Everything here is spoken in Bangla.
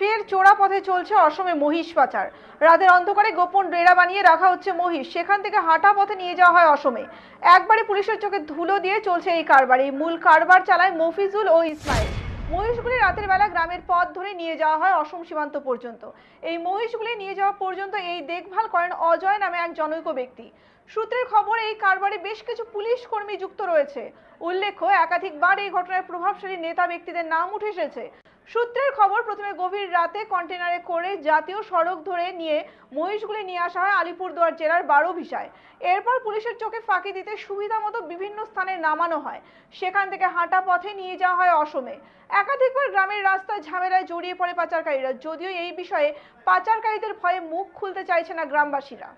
ফের চোরা পথে চলছে অসমে মহিষ পাচার। রাতের অন্ধকারে গোপন ডেরা বানিয়ে রাখা হচ্ছে মহিষ। সেখান থেকে হাঁটা পথে নিয়ে যাওয়া হয় অসমে। একবারে পুলিশের চোখে ধুলো দিয়ে চলছে এই কারবার। এই মূল কারবার চালায় মফিজুল ও ইসমাইল। মহিষগুলি রাতের বেলা গ্রামের পথ ধরে নিয়ে যাওয়া হয় অসম সীমান্ত পর্যন্ত। এই মহিষগুলি নিয়ে যাওয়া পর্যন্ত এই দেখভাল করেন অজয় নামে এক জনৈক ব্যক্তি। সূত্রের খবর, এই কারবারে বেশ কিছু পুলিশ কর্মী যুক্ত রয়েছে। উল্লেখ্য, একাধিকবার এই ঘটনায় প্রভাবশালী নেতা ব্যক্তিদের নাম উঠে এসেছে। সূত্রের খবর, প্রথমে গভীর রাতে কন্টেনারে করে জাতীয় সড়ক ধরে নিয়ে মহিষগুলি নিয়ে আসা হয় আলিপুরদুয়ার জেলার বারো ভিসায় এরপর পুলিশের চোখে ফাঁকি দিতে সুবিধা মতো বিভিন্ন স্থানে নামানো হয়। সেখান থেকে হাঁটা পথে নিয়ে যাওয়া হয় অসমে। একাধিকবার গ্রামের রাস্তায় ঝামেলায় জড়িয়ে পড়ে পাচারকারীরা। যদিও এই বিষয়ে পাচারকারীদের ভয়ে মুখ খুলতে চাইছে না গ্রামবাসীরা।